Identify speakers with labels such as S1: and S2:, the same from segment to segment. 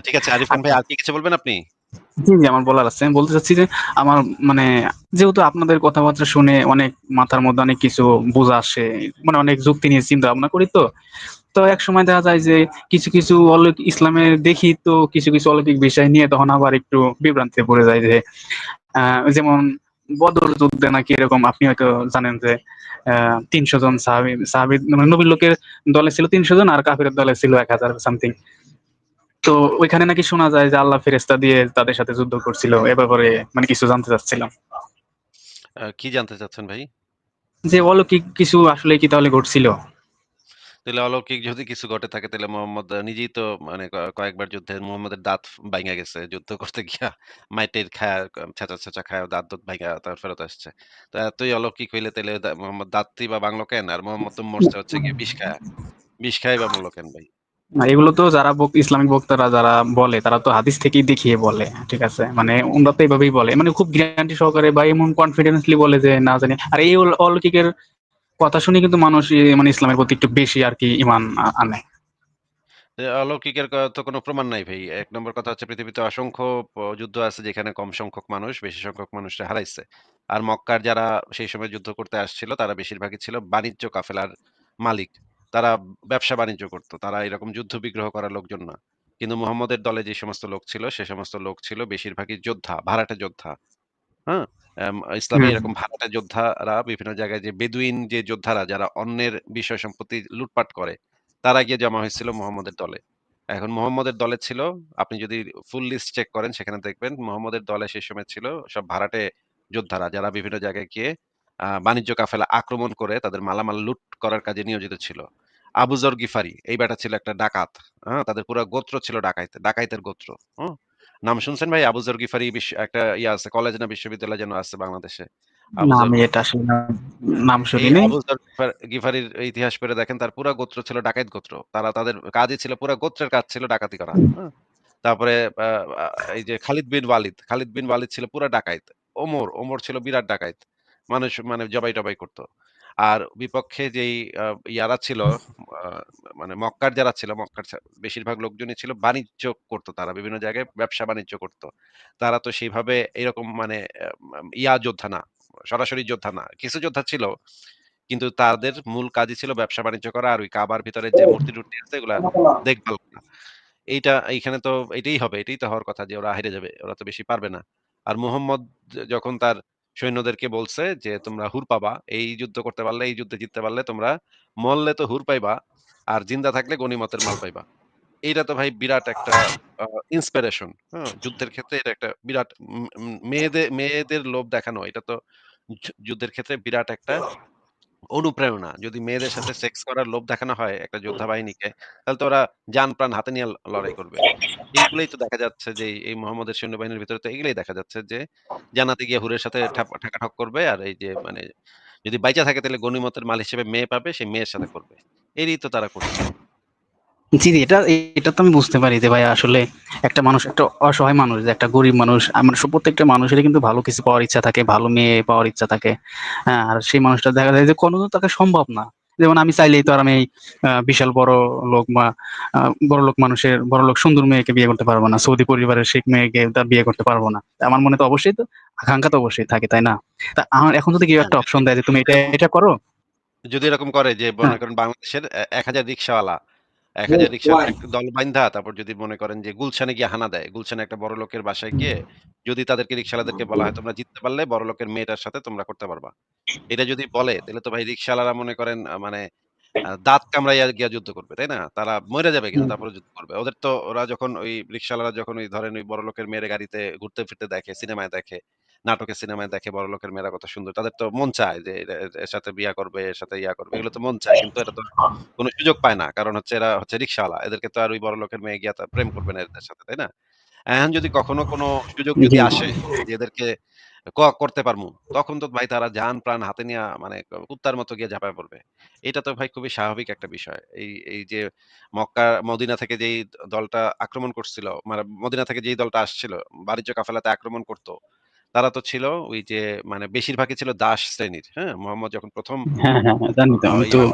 S1: ঠিক আছে আরিফ খান ভাই
S2: আচ্ছা।
S1: আর কি কিছু বলবেন আপনি?
S2: জি, জি, আমার বলার আছে। আমি বলতে চাচ্ছি যে আমার মানে যেহেতু আপনাদের কথাবার্তা শুনে অনেক মাথার মধ্যে অনেক কিছু বোঝা আসে। মানে অনেক যুক্তি নিয়ে চিন্তা ভাবনা করি তো। তো একসময় দেখা যায় যে কিছু, কিছু অলৌক ইসলামে দেখি তো কিছু, কিছু অলৌকিক বিষয় নিয়ে তখন আবার একটু বিভ্রান্তিতে পড়ে যায় যে যেমন বদর যুদ্ধে নাকি এরকম আপনি হয়তো জানেন যে ৩০০ জন সাহাবী সাহাবী মানে নবীর লোকের দলে ছিল ৩০০ জন আর কাফিরের দলে ছিল ১০০০ সামথিং। তো ওইখানে নাকি শোনা যায় যে আল্লাহ ফেরেশতা দিয়ে তাদের সাথে যুদ্ধ করছিল। এ ব্যাপারে মানে কিছু জানতে চাচ্ছিলাম।
S1: কি জানতে চাচ্ছেন ভাই?
S2: যে অলৌকিক কিছু আসলে কি তাহলে ঘটছিল?
S1: তাইলে অলৌকিক যদি কিছু ঘটে থাকে তাইলে মোহাম্মদ নিজেই তো মানে কয়েকবার যুদ্ধে মোহাম্মদের দাঁত ভাঙা গেছে। যুদ্ধ করতে গিয়া মাইর-টাইর খায়া ক ছ্যাঁচা-ছ্যাঁচা খায়া দাঁত-দুত ভাইঙ্গা তারপর ফেরত আসছে। তো এতই অলৌকিক হইলে তাহলে মোহাম্মদ দাঁতই বা ভাঙলো কেন? আর মোহাম্মদ তো মরছে হচ্ছে গিয়ে বিষ খায়া। বিষ খায়াই বা মরলো কেন ভাই?
S2: এগুলো তো যারা ইসলামিক বক্তারা যারা বলে, তারা তো হাদিস থেকেই দেখিয়ে বলে। ঠিক আছে? মানে উনারা তো এইভাবেই বলে। মানে খুব গ্যারান্টি সহকারে বা এমন কনফিডেন্টলি বলে যে না জানি আর এই অল, অলৌকিকের কথা শুনে কিন্তু মানুষ মানে ইসলামের প্রতি একটু বেশি আরকি ঈমান আ, আনে।
S1: অলৌকিকের তো কোনো প্রমাণ নাই ভাই। এক নম্বর কথা হচ্ছে পৃথিবীতে অসংখ্য যুদ্ধ আছে যেখানে কম সংখ্যক মানুষ, বেশি সংখ্যক মানুষরে হারাইছে। আর মক্কার যারা সেই সময় যুদ্ধ করতে আসছিল, তারা বেশিরভাগই ছিল বাণিজ্য কাফেলার মালিক। তারা ব্যবসা-বাণিজ্য করত। তারা এরকম যুদ্ধ বিগ্রহ করার লোকজন না। কিন্তু মুহাম্মদের দলে যে সমস্ত লোক ছিল সে সমস্ত লোক ছিল বেশিরভাগই যোদ্ধা, ভাড়াটে যোদ্ধা। হ্যাঁ? ইসলামে এরকম ভাড়াটে যোদ্ধারা বিভিন্ন জায়গায় যে বেদুইন যে যোদ্ধারা যারা অন্যের বিষয় সম্পত্তি লুটপাট করে, তারা গিয়ে জমা হয়েছিল মোহাম্মদের দলে। এখন মোহাম্মদের দলে ছিল আপনি যদি ফুল লিস্ট চেক করেন সেখানে দেখবেন মোহাম্মদের দলে সেই সময় ছিল সব ভাড়াটে যোদ্ধারা যারা বিভিন্ন জায়গায় গিয়ে বাণিজ্য কাফেলা আক্রমণ করে তাদের মালামাল লুট করার কাজে নিয়োজিত ছিল। আবু যর গিফারি এই বেটা ছিল একটা ডাকাত। হ্যাঁ? তাদের পুরা গোত্র ছিল ডাকাইত ডাকাইতের গোত্র। হুম? নাম শুনছেন ভাই? আবু যর গিফারি একটা ইয়া আছে কলেজ না বিশ্ববিদ্যালয় যেন আছে বাংলাদেশে।
S2: আমি এটা। আসলে নাম
S1: গিফারির ইতিহাস পড়ে দেখেন তার পুরা গোত্র ছিল ডাকাইত গোত্র। তারা তাদের কাজই ছিল পুরা গোত্রের কাজ ছিল ডাকাতি করা। হ্যাঁ? তারপরে এই যে খালিদ বিন ওয়ালিদ, খালিদ বিন ওয়ালিদ ছিল পুরা ডাকাইত। ওমর, ওমর ছিল বিরাট ডাকাইত। মানুষ মানে জবাই-টবাই করত। আর বিপক্ষে যেই ইয়ারা ছিল মানে মক্কার যারা ছিল মক্কার বেশিরভাগ লোকজনই ছিল বাণিজ্য করত তারা। বিভিন্ন জায়গায় ব্যবসা-বাণিজ্য করত। তারা তো সেইভাবে এরকম মানে ইয়া যোদ্ধা না। সরাসরি যোদ্ধা না। কিছু যোদ্ধা ছিল। কিন্তু তাদের মূল কাজই ছিল ব্যবসা-বাণিজ্য করা আর ওই কাবার ভিতরে যে মূর্তি-টুর্তি আছে এগুলা দেখভাল করা। এইটা এইখানে তো এটাই হবে। এটাই তো হওয়ার কথা যে ওরা হেরে যাবে। ওরা তো বেশি পারবে না। আর মুহাম্মদ যখন তার সৈন্যদেরকে বলছে যে, "তোমরা হুর পাবা। এই যুদ্ধ করতে পারলে, এই যুদ্ধে জিততে পারলে তোমরা মরলে তো হুর পাইবা। আর জিন্দা থাকলে গণিমতের মাল পাইবা।" এইটা তো ভাই বিরাট একটা ইন্সপিরেশন। হ্যাঁ? যুদ্ধের ক্ষেত্রে এটা একটা বিরাট উম মেয়েদের লোভ দেখানো এটা তো যুদ্ধের ক্ষেত্রে বিরাট একটা অনুপ্রেরণা। যদি মেয়েদের সাথে সেক্স করার লোভ দেখানো হয় একটা যোদ্ধা বাহিনীকে, তাহলে তো ওরা যান প্রাণ হাতে নিয়ে লড়াই করবে। এইগুলোই তো দেখা যাচ্ছে যে এই মুহাম্মদের সৈন্যবাহিনীর ভিতরে তো এগুলোই দেখা যাচ্ছে যে জানাতে গিয়ে হুরের সাথে ঠাকাঠক করবে আর এই যে মানে যদি বাইচা থাকে তাহলে গণিমতের মাল হিসেবে মেয়ে পাবে, সেই মেয়ের সাথে করবে। এরই তো তারা করছে।
S2: জি, জি, এটা এটা তো আমি বুঝতে পারি যে ভাই আসলে একটা মানুষ একটা অসহায় মানুষ যে একটা গরিব মানুষ আ মানে প্রত্যেকটা মানুষেরই কিন্তু ভালো কিছু পাওয়ার ইচ্ছা থাকে, ভালো মেয়ে পাওয়ার ইচ্ছা থাকে। হ্যাঁ? আর সেই মানুষটা দেখা যায় যে কোনদিন তাকে সম্ভব না। যেমন আমি চাইলেই তো আর আমি বিশাল বড় লোক বা আ বড়লোক মানুষের বড়লোক সুন্দর মেয়েকে বিয়ে করতে পারব না। সৌদি পরিবারের শিখ মেয়েকে তার বিয়ে করতে পারব না। আমার মনে তো অবশ্যই তো আকাঙ্ক্ষা তো অবশ্যই থাকে, তাই না? তা আমার এখন যদি কেউ
S1: হ্যাঁ,
S2: একটা অপশন দেয় যে তুমি এটা, এটা করো
S1: যদি এরকম করে যে
S2: হ্যাঁ।
S1: মনে করেন বাংলাদেশের এ ১,০০০ রিক্শাওয়ালা ১,০০০ রিক্শাওয়ালার একটা দল বাইন্ধা তারপর যদি মনে করেন যে গুলশানে গিয়ে হানা দেয়। গুলশানে একটা বড়লোকের বাসায় গিয়ে যদি তাদেরকে বলা হয় তোমরা জিততে পারলে বড়লোকের মেয়েটার সাথে তোমরা করতে পারবা। এটা যদি বলে তাহলে তো ভাই রিক্শাওয়ালারা মনে করেন মানে দাঁত কামড়াইয়া গিয়া যুদ্ধ করবে, তাই না? তারা মরে যাবে কিন্তু
S2: হুম।
S1: তারপরেও যুদ্ধ করবে। ওদের তো ওরা যখন ওই রিক্শাওয়ালারা যখন ওই ধরেন ওই বড়লোকের মেয়ের গাড়িতে ঘুরতে ফিরতে দেখে, সিনেমায় দেখে, নাটকে সিনেমায় দেখে বড়লোকের মেয়েরা কত সুন্দর। তাদের তো মন চায় যে এর সাথে বিয়া করবে, এর সাথে ইয়া করবে। এগুলো তো মন চায়। কিন্তু এরা তো কোন সুযোগ পায় না। কারণ হচ্ছে এরা হচ্ছে রিক্শাওয়ালা। এদেরকে তো আর ওই বড়লোকের মেয়ে গিয়া প্রেম করবে না এদের সাথে, তাই না? এখন যদি কখনো কোনো সুযোগ যদি আসে যে এদেরকে ক করতে পারমু, তখন তো ভাই তারা জান-প্রাণ হাতে নিয়ে মানে কুত্তার মতো গিয়ে ঝাঁপায় পড়বে। এটা তো ভাই খুবই স্বাভাবিক একটা বিষয়। এই এই যে মক্কা মদিনা থেকে যেই দলটা আক্রমণ করছিল, মানে মদিনা থেকে যেই দলটা আসছিল, বাণিজ্য কাফেলাতে আক্রমণ করত, তারা তো ছিল ওই যে মানে বেশিরভাগই ছিল দাস শ্রেণির। হ্যাঁ? মোহাম্মদ যখন ১ম
S2: হ্যাঁ, হ্যাঁ, হ্যাঁ,
S1: ইয়া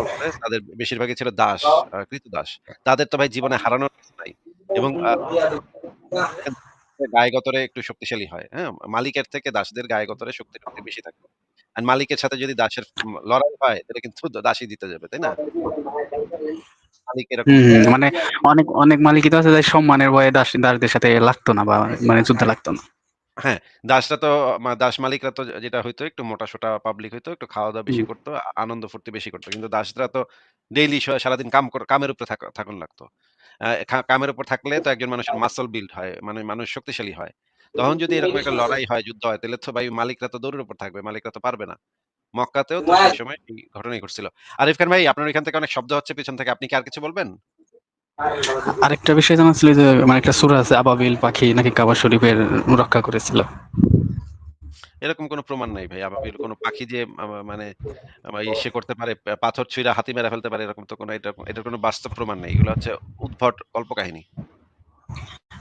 S1: তাদের বেশিরভাগই ছিল দাস, আ কৃতদাস। তাদের তো ভাই জীবনে হারানোর নাই। এবং গায়ে গতরে একটু শক্তিশালী হয়। হ্যাঁ? মালিকের থেকে দাসদের গায়ে গতরে শক্তি-টক্তি বেশি থাকে। আর মালিকের সাথে যদি দাসের লড়াই হয় তাহলে কিন্তু দাসই দিতে যাবে, তাই না?
S2: মানে অনেক, অনেক মালিকই তো আছে যে সম্মানের ভয়ে দাস দাসদের সাথে লাগতো না বা মানে যুদ্ধে। লাগতো না।
S1: হ্যাঁ, দাসরা তো মা দাস মালিকরা তো যেটা হইতো একটু মোটা-সোটা পাবলিক হইতো, একটু খাওয়া-দাওয়া বেশি
S2: হুম।
S1: করত, আনন্দ ফুর্তি বেশি করত। কিন্তু দাসরা তো ডেইলি স সারাদিন কাম কর কামের উপরে থাকা থাকুন লাগতো। খা কামের উপর থাকলে তো একজন মানুষের মাসল বিল্ড হয়। মানে মানুষ শক্তিশালী হয়। তখন যদি এরকম একটা লড়াই হয়, যুদ্ধ হয় তাহলে তো ভাই মালিকরা তো দৌড়ের উপর থাকবে। মালিকরা তো পারবে না। মক্কাতেও তো সেই সময় এই ঘটনাই ঘটছিল। আরিফ খান ভাই আপনার ওইখান থেকে অনেক শব্দ হচ্ছে পেছন থেকে। আপনি কি আর কিছু বলবেন?
S2: আরেকটা বিষয় জানা ছিল যে মানে একটা সূরা আছে আবাবিল পাখি নাকি কাবা শরীফের রক্ষা করেছিল।
S1: এরকম কোনো প্রমাণ নাই ভাই। আবাবিল কোনো পাখি যে মানে সে ইসে করতে পারে, পাথর ছুঁড়া হাতি মেরা ফেলতে পারে এরকম তো কোনো এটা এটার কোনো বাস্তব প্রমাণ নেই। এগুলো হচ্ছে উদ্ভট কল্পকাহিনী।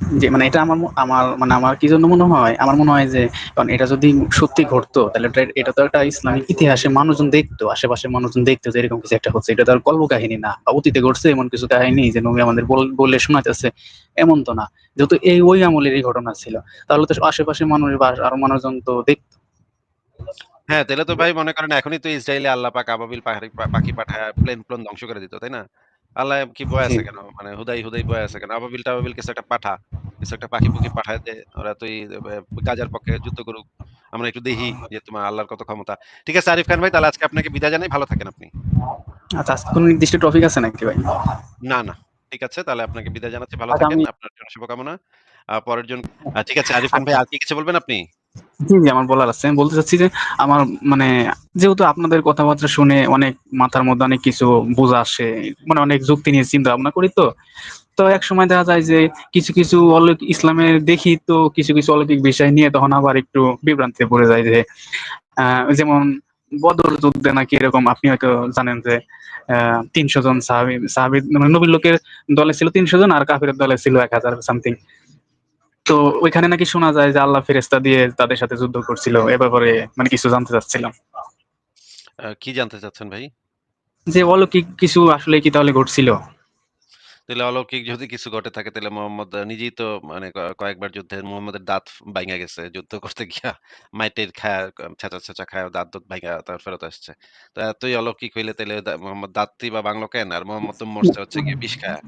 S2: জি, মানে এটা আমার আমার মানে আমার কি জন্য মনে হয়? আমার মনে হয় যে কারণ এটা যদি সত্যি ঘটতো তাহলে এটা তো একটা ইসলামিক ইতিহাসে মানুষজন দেখতো। আশেপাশে মানুষজন দেখতো যে এরকম কিছু একটা হচ্ছে। এটা তো আর কল্পকাহিনী না। বা অতীতে ঘটছে এমন কিছু কাহিনী যে নবী আমাদের বল বলে শোনাইতেছে এমন তো না। যেহেতু এই ওই আমলেরই ঘটনা ছিল। তাহলে তো আশেপাশে মানুষ বা আরও মানুষজন তো দেখতো।
S1: হ্যাঁ, তাহলে তো ভাই মনে করেন এখনই তো ইসরাইলে আল্লাহ পাক আবাবিল পাখি পাঠায় প্লেন-প্লন ধ্বংস করে দিত, তাই না? আল্লাহ কি
S2: জি।
S1: আছে কেন? মানে হুদাই, হুদাই বয়ে আছে কেন? আবাবিল-টাবাবিল কিছু একটা পাঠা। কিছু একটা পাখি-পুখি পাঠায় দে। ওরা তুই গাজার পক্ষে যুদ্ধ করুক। আমরা একটু দেখি যে তোমার আল্লাহর কত ক্ষমতা। ঠিক আছে আরিফ খান ভাই তাহলে আজকে আপনাকে বিদায় জানাই। ভালো থাকেন আপনি।
S2: আচ্ছা আজকে কোন নির্দিষ্ট টপিক আছে নাকি ভাই?
S1: না, না। ঠিক আছে তাহলে আপনাকে বিদায় জানাচ্ছি। ভালো থাকেন। আপনার জন্য শুভকামনা। পরের জন ঠিক আছে আরিফ খান ভাই
S2: আচ্ছা।
S1: আর কি কিছু বলবেন আপনি?
S2: জি, জি আমার বলার আছে। আমি বলতে চাচ্ছি যে আমার মানে যেহেতু আপনাদের কথাবার্তা শুনে অনেক মাথার মধ্যে অনেক কিছু বোঝা আসে। মানে অনেক যুক্তি নিয়ে চিন্তা ভাবনা করি তো। তো একসময় দেখা যায় যে কিছু, কিছু অলৌক ইসলামে দেখি তো কিছু, কিছু অলৌকিক বিষয় নিয়ে তখন আবার একটু বিভ্রান্তিতে পড়ে যায় যে যেমন বদর যুদ্ধে নাকি এরকম আপনি হয়তো জানেন যে ৩০০ জন সাহাবী সাহাবী মানে নবীর লোকের দলে ছিল ৩০০ জন আর কাফিরের দলে ছিল ১০০০ সামথিং। তো ওইখানে নাকি শোনা যায় যে আল্লাহ ফেরেশতা দিয়ে তাদের সাথে যুদ্ধ করছিল। এ ব্যাপারে মানে কিছু জানতে চাচ্ছিলাম।
S1: কি জানতে চাচ্ছেন ভাই?
S2: যে অলৌকিক কিছু আসলে কি তাহলে ঘটছিল?
S1: তাহলে অলৌকিক যদি কিছু ঘটে থাকে তাহলে মোহাম্মদ নিজেই তো মানে কয়েকবার যুদ্ধে মোহাম্মদের দাঁত ভাঙা গেছে। যুদ্ধ করতে গিয়া মাইর-টাইর খায়া ক ছ্যাঁচা-চ্যাঁচা খায়া দাঁত-দুত ভাইঙা তারপর ফেরত আসছে। তো এতই অলৌকিক হইলে তাহলে মোহাম্মদ দাঁতই বা ভাঙলো কেন? আর মোহাম্মদ তো মরছে হচ্ছে গিয়ে বিষ খায়া।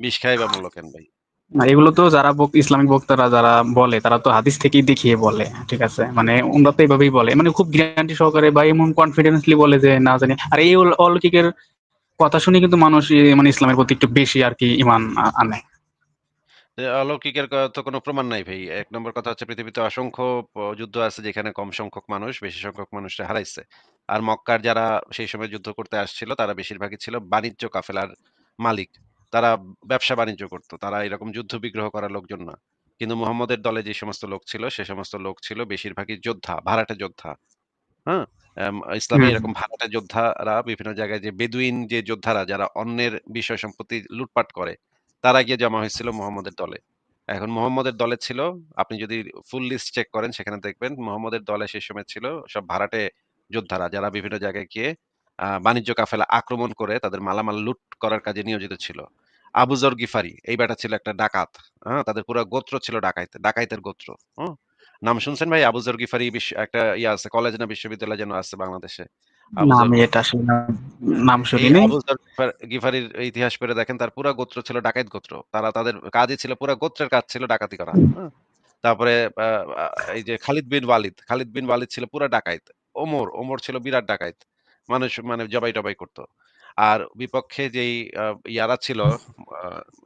S1: বিষ খায় বা মরল কেন ভাই?
S2: এগুলো তো যারা ইসলামিক বক্তারা যারা বলে, তারা তো হাদিস থেকেই দেখিয়ে বলে। ঠিক আছে? মানে উনারা তো এভাবেই বলে। মানে খুব গ্যারান্টি সহকারে বা এমন কনফিডেন্টলি বলে যে না জানি আর এই অলৌকিকের কথা শুনে কিন্তু মানুষ মানে ইসলামের প্রতি একটু বেশি আরকি ঈমান আ, আনে।
S1: অলৌকিকের তো কোনো প্রমাণ নাই ভাই। এক নম্বর কথা হচ্ছে পৃথিবীতে অসংখ্য যুদ্ধ আছে যেখানে কম সংখ্যক মানুষ, বেশি সংখ্যক মানুষরে হারাইছে। আর মক্কার যারা সেই সময় যুদ্ধ করতে আসছিল, তারা বেশিরভাগই ছিল বাণিজ্য কাফেলার মালিক। তারা ব্যবসা-বাণিজ্য করত। তারা এরকম যুদ্ধ বিগ্রহ করার লোকজন না। কিন্তু মুহাম্মদের দলে যে সমস্ত লোক ছিল সে সমস্ত লোক ছিল বেশিরভাগই যোদ্ধা, ভাড়াটে যোদ্ধা। হ্যাঁ? ইসলামে এরকম ভাড়াটে যোদ্ধারা বিভিন্ন জায়গায় যে বেদুইন যে যোদ্ধারা যারা অন্যের বিষয় সম্পত্তি লুটপাট করে, তারা গিয়ে জমা হয়েছিল মুহাম্মদের দলে। এখন মুহাম্মদের দলে ছিল আপনি যদি ফুল লিস্ট চেক করেন সেখানে দেখবেন মুহাম্মদের দলে সেই সময় ছিল সব ভাড়াটে যোদ্ধারা যারা বিভিন্ন জায়গায় গিয়ে বাণিজ্য কাফেলা আক্রমণ করে তাদের মালামাল লুট করার কাজে নিয়োজিত ছিল। আবুজর গিফারি এই বেটা ছিল একটা ডাকাত। হ্যাঁ? তাদের পুরা গোত্র ছিল ডাকাইত ডাকাইতের গোত্র। হুম? নাম শুনছেন ভাই? আবুজর গিফারি একটা ইয়া আছে কলেজ না বিশ্ববিদ্যালয় যেন আছে বাংলাদেশে।
S2: নাম
S1: গিফারির ইতিহাস পড়ে দেখেন তার পুরা গোত্র ছিল ডাকাইত গোত্র। তারা তাদের কাজই ছিল পুরা গোত্রের কাজ ছিল ডাকাতি করা। হ্যাঁ? তারপরে এই যে খালিদ বিন ওয়ালিদ, খালিদ বিন ওয়ালিদ ছিল পুরা ডাকাইত। ওমর, ওমর ছিল বিরাট ডাকাইত। মানুষ মানে জবাই-টবাই করত। আর বিপক্ষে যেই ইয়ারা ছিল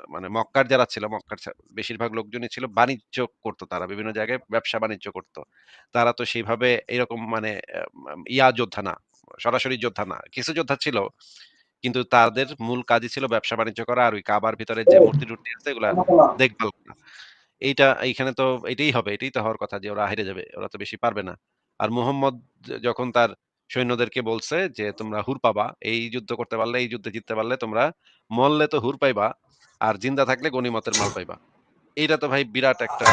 S1: মানে মক্কার যারা ছিল মক্কার বেশিরভাগ লোকজনই ছিল বাণিজ্য করত তারা। বিভিন্ন জায়গায় ব্যবসা-বাণিজ্য করত। তারা তো সেইভাবে এরকম মানে ইয়া যোদ্ধা না। সরাসরি যোদ্ধা না। কিছু যোদ্ধা ছিল। কিন্তু তাদের মূল কাজই ছিল ব্যবসা-বাণিজ্য করা আর ওই কাবার ভিতরে যে মূর্তি-টুর্তি আছে এগুলা দেখভাল করা। এইটা এইখানে তো এটাই হবে। এটাই তো হওয়ার কথা যে ওরা হেরে যাবে। ওরা তো বেশি পারবে না। আর মুহাম্মদ যখন তার সৈন্যদেরকে বলছে যে, "তোমরা হুর পাবা। এই যুদ্ধ করতে পারলে, এই যুদ্ধে জিততে পারলে তোমরা মরলে তো হুর পাইবা। আর জিন্দা থাকলে গণিমতের মাল পাইবা।" এইটা তো ভাই বিরাট একটা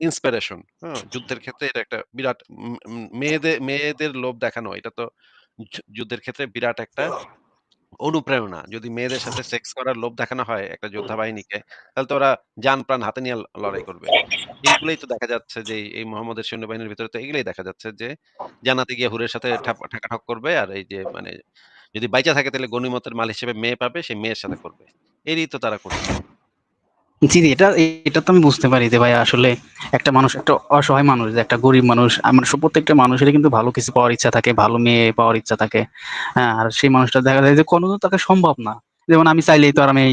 S1: ইন্সপিরেশন। হ্যাঁ? যুদ্ধের ক্ষেত্রে এটা একটা বিরাট মেয়েদের মেয়েদের লোভ দেখানো এটা তো যুদ্ধের ক্ষেত্রে বিরাট একটা অনুপ্রেরণা। যদি মেয়েদের সাথে সেক্স করার লোভ দেখানো হয় একটা যোদ্ধা বাহিনীকে, তাহলে তো ওরা যান প্রাণ হাতে নিয়ে লড়াই করবে। এইগুলোই তো দেখা যাচ্ছে যে এই মোহাম্মদের সৈন্যবাহিনীর ভিতরে তো এগুলোই দেখা যাচ্ছে যে জানাতে গিয়ে হুরের সাথে ঠাকাঠক ঠাকাঠাক করবে আর এই যে মানে যদি বাইচা থাকে তাহলে গনিমতের মাল হিসেবে মেয়ে পাবে, সেই মেয়ের সাথে করবে। এরই তো তারা করছে।
S2: জি, জি, এটা এটা তো আমি বুঝতে পারি যে ভাই আসলে একটা মানুষ একটা অসহায় মানুষ একটা গরিব মানুষ আমার সব প্রত্যেকটা মানুষেরই কিন্তু ভালো কিছু পাওয়ার ইচ্ছা থাকে, ভালো মেয়ে পাওয়ার ইচ্ছা থাকে। হ্যাঁ, আর সেই মানুষটা দেখা যায় যে কোনোদিন তাকে সম্ভব না। যেমন আমি চাইলেই তো আর আমি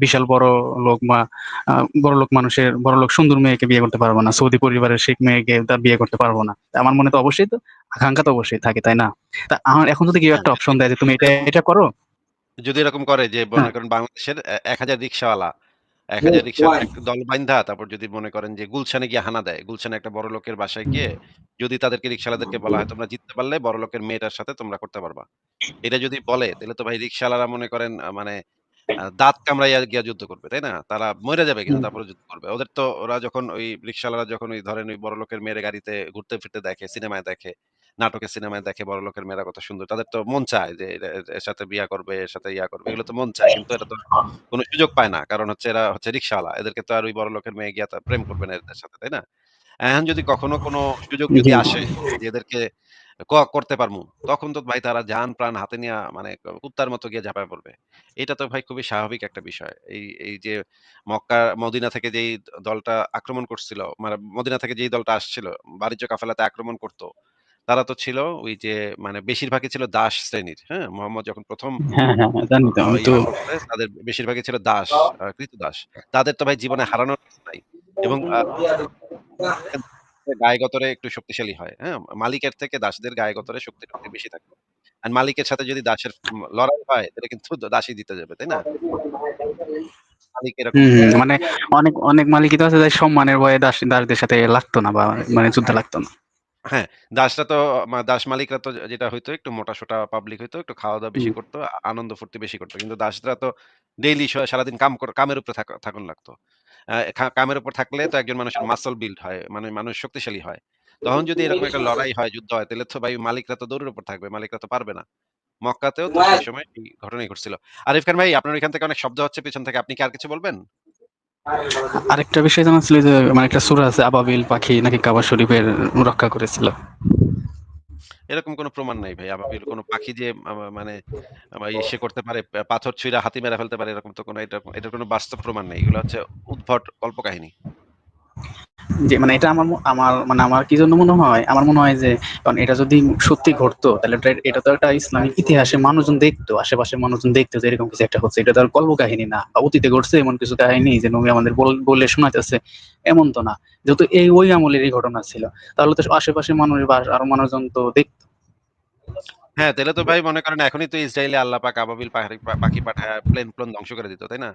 S2: বিশাল বড় লোক বা আ বড়লোক মানুষের বড়লোক সুন্দর মেয়েকে বিয়ে করতে পারব না। সৌদি পরিবারের শেখ মেয়েকে তা বিয়ে করতে পারব না। আমার মনে তো অবশ্যই তো আকাঙ্ক্ষা তো অবশ্যই থাকে, তাই না? তা আমার এখন যদি কেউ
S1: হ্যাঁ,
S2: একটা অপশন দেয় যে তুমি এটা এটা করো
S1: যদি এরকম করে যে
S2: হ্যাঁ।
S1: মনে করেন বাংলাদেশের এ ১,০০০ রিক্শাওয়ালা ১,০০০ রিক্শাওয়ালার একটা দল বাইন্ধা তারপর যদি মনে করেন যে গুলশানে গিয়ে হানা দেয়। গুলশানে একটা বড় লোকের বাসায় গিয়ে যদি তাদেরকে রিক্শাওয়ালাদেরকে বলা হয় তোমরা জিততে পারলে বড় লোকের মেয়েটার সাথে তোমরা করতে পারবা। এটা যদি বলে তাহলে তো ভাই রিক্শাওয়ালারা মনে করেন মানে দাঁত কামড়াইয়া গিয়া যুদ্ধ করবে, তাই না? তারা মরে যাবে কিন্তু
S2: হুম।
S1: তারপরেও যুদ্ধ করবে। ওদের তো ওরা যখন ওই রিক্শাওয়ালারা যখন ওই ধরেন ওই বড়লোকের মেয়ের গাড়িতে ঘুরতে ফিরতে দেখে, সিনেমায় দেখে, নাটকে সিনেমায় দেখে বড়লোকের মেয়েরা কত সুন্দর। তাদের তো মন চায় যে এর সাথে বিয়া করবে, এর সাথে ইয়া করবে। এগুলো তো মন চায়। কিন্তু এরা তো কোন সুযোগ পায় না। কারণ হচ্ছে এরা হচ্ছে রিক্শাওয়ালা। এদেরকে তো আর ওই বড়লোকের মেয়ে গিয়া প্রেম করবে না এদের সাথে, তাই না? এখন যদি কখনো কোনো সুযোগ যদি আসে যে এদেরকে করতে পারমু, তখন তো ভাই তারা জান-প্রাণ হাতে নিয়ে মানে কুত্তার মতো গিয়ে ঝাঁপায় পড়বে। এটা তো ভাই খুবই স্বাভাবিক একটা বিষয়। এই এই যে মক্কা মদিনা থেকে যেই দলটা আক্রমণ করছিল, মানে মদিনা থেকে যেই দলটা আসছিল বাণিজ্য কাফেলাতে আক্রমণ করত, তারা তো ছিল ওই যে মানে বেশিরভাগই ছিল দাস শ্রেণির। হ্যাঁ? মোহাম্মদ যখন ১ম
S2: হ্যাঁ, হ্যাঁ, হ্যাঁ, জানি তো
S1: আ
S2: আমি তো
S1: ইয়া তাদের বেশিরভাগই ছিল দাস, আ কৃতদাস। তাদের তো ভাই জীবনে হারানোর নাই। এবং আ গায়ে গতরে একটু শক্তিশালী হয়। হ্যাঁ? মালিকের থেকে দাসদের গায়ে গতরে শক্তি-টক্তি বেশি থাকে। আর মালিকের সাথে যদি দাসের লড়াই হয় তাহলে কিন্তু দাসই জিতে যাবে, তাই না? মালিক এরকম
S2: মানে অনেক অনেক মালিকই তো আছে যে সম্মানের ভয়ে দাস দাসদের সাথে লাগতো না বা মানে যুদ্ধ লাগতো না।
S1: হ্যাঁ, দাসরা তো মা দাস মালিকরা তো যেটা হইতো একটু মোটা-সোটা পাবলিক হইতো, একটু খাওয়া-দাওয়া বেশি
S2: হুম।
S1: করতো, আনন্দ ফুর্তি বেশি করতো। কিন্তু দাসরা তো ডেইলি স সারাদিন কাম কর কামের উপরে থাকা থাকুন লাগতো। আ খা কামের উপর থাকলে তো একজন মানুষের মাসল বিল্ড হয়। মানে মানুষ শক্তিশালী হয়। তখন যদি এরকম একটা লড়াই হয়, যুদ্ধ হয়, তাহলে তো ভাই মালিকরা তো দৌড়ের উপর থাকবে। মালিকরা তো পারবে না। মক্কাতেও তো সেই সময় এই ঘটনাই ঘটছিল। আরিফ খান ভাই আপনার ওইখান থেকে অনেক শব্দ হচ্ছে পিছন থেকে। আপনি কি আর কিছু বলবেন?
S2: আরেকটা বিষয় জানা ছিল যে মানে একটা সূরা আছে আবাবিল পাখি নাকি কাবা শরীফের রক্ষা করেছিল।
S1: এরকম কোনো প্রমাণ নাই ভাই। আবাবিল কোনো পাখি যে মানে সে ইসে করতে পারে, পাথর ছুঁড়া হাতি মেরে ফেলতে পারে এরকম তো কোনো এটা এটার কোনো বাস্তব প্রমাণ নাই এগুলো হচ্ছে উদ্ভট কল্পকাহিনী।
S2: জি, মানে এটা আমার আমার মানে আমার কি জন্য মনে হয়? আমার মনে হয় যে কারণ এটা যদি সত্যি ঘটতো তাহলে এটা তো একটা ইসলামিক ইতিহাসে মানুষজন দেখতো। আশেপাশে মানুষজন দেখতো যে এরকম কিছু একটা হচ্ছে। এটা তো আর কল্পকাহিনী না। বা অতীতে ঘটছে এমন কিছু কাহিনী যে নবী আমাদের বল শোনাইতেছে এমন তো না। যেহেতু এই ওই আমলেরই ঘটনা ছিল। তাহলে তো আশেপাশে মানুষ বা আরও মানুষজন তো দেখতো।
S1: হ্যাঁ, তাহলে তো ভাই মনে করেন এখনই তো ইসরায়েলে আল্লাহ পাক আবাবিল পাখি পাঠায়া প্লেন-প্লন ধ্বংস করে দিত, তাই না?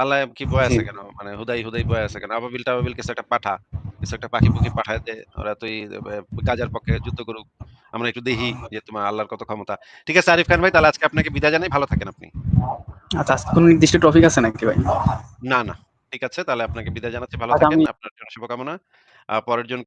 S1: আল্লাহ কি বয় আছে কেন? মানে হুদাই, হুদাই বয় আছে কেন? আবাবিল-টাবাবিল কিছু একটা পাঠা। কিছু একটা পাখি-পুখি পাঠায় দে। ওরা তুই গাজার পক্ষে যুদ্ধ করুক। আমরা একটু দেখি যে তোমার আল্লাহর কত ক্ষমতা। ঠিক আছে আরিফ খান ভাই তাহলে আজকে আপনাকে বিদায় জানাই। ভালো থাকেন আপনি।
S2: আচ্ছা আজকে কোনো নির্দিষ্ট টপিক আছে নাকি ভাই?
S1: না, না। ঠিক আছে তাহলে আপনাকে বিদায় জানাচ্ছি। ভালো থাকেন। আপনার জন্য শুভকামনা। পরের জন